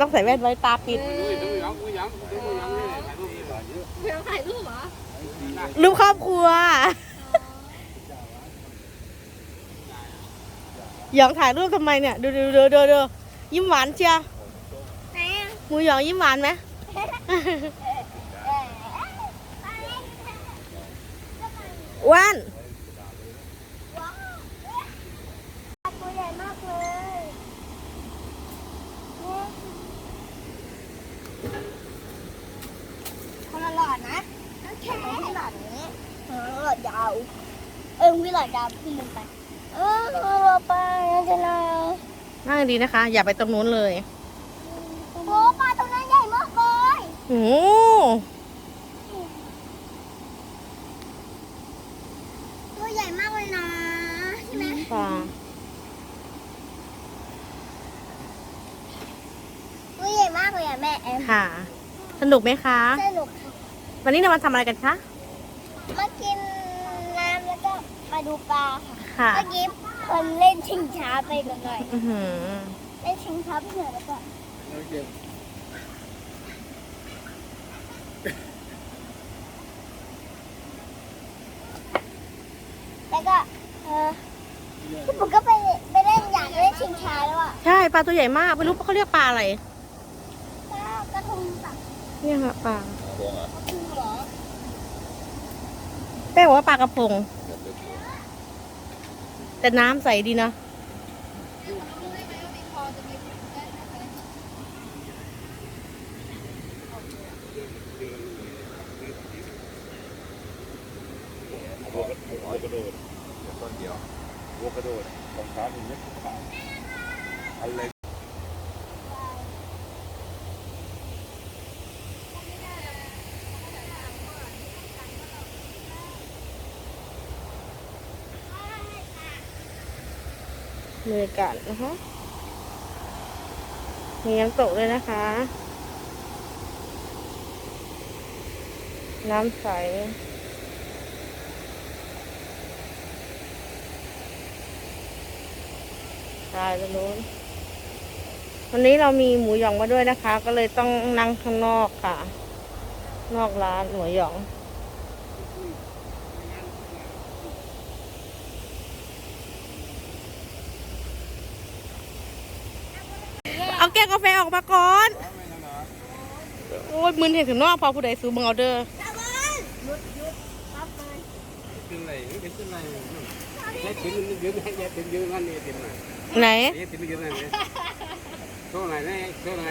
ต้องใส่แว่นไว้ตาปิดถ่ายรูปเหรอรูปครอบครัว หยองถ่ายรูปทำไมเนี่ย ดูดูดูดูดูยิ้มหวานเชียวไหนอะหมูหยองยิ้มหวานไหม อ้วัน ตัวใหญ่มากเลยคนละหลอดนะ แค่หลอดนี้เออหลอดยาว เออวิหลอดยาวขึ้นไป เออเราไปนะจ๊ะเรานั่งดีนะคะ อย่าไปตรงนู้นเลยโอ้ปลาตัวนั้นใหญ่มากเลยโอ้ตัวใหญ่มากเลยนะใช่ไหมปลาตัวใหญ่มากเลยอะแม่แอมค่ะ สนุกไหมคะ สนุกค่ะ วันนี้เรามาทำอะไรกันคะ มากินน้ำแล้วก็มาดูปลาค่ะ ค่ะ เมื่อกี้คนเล่นชิงช้าไปกันหน่อยอือหือเล่นชิงช้าไปหน่อยแล้วก็แล้วก็เออพี่ปุ๊กก็ไปไปเล่นอยากเล่นชิงช้าแล้วอะใช่ปลาตัวใหญ่มากไม่รู้เขาเรียกปลาอะไร ก็กระทงสักเนี่ยค่ะปลาคือเหรอ แป้บอกว่าปลากระพง แต่น้ำใสดีเนาะวัวกระโดดต้นเดียววัวกระโดดรองเท้าถึงไม่ขาดอันเล็ บรรยากาศนะคะ มีน้ำตกด้วยนะคะ น้ำใสตายไปนู้นวันนี้เรามีหมูหยองมาด้วยนะคะ ก็เลยต้องนั่งข้างนอกค่ะ นอกร้านหมูหยอง เอาแก้วกาแฟออกมาก่อน โอ้ยมึนเห็นถึงนอกพอผู้ใดซื้อมึงเอาเด้อเป็นไหนเป็นไรแค่ถึงยืนให้แค่ถึงยืนนั่นนี่ถึงไหนไหนถึงยืนนั่นนี่โซ่ไหนนี่โซ่ไหน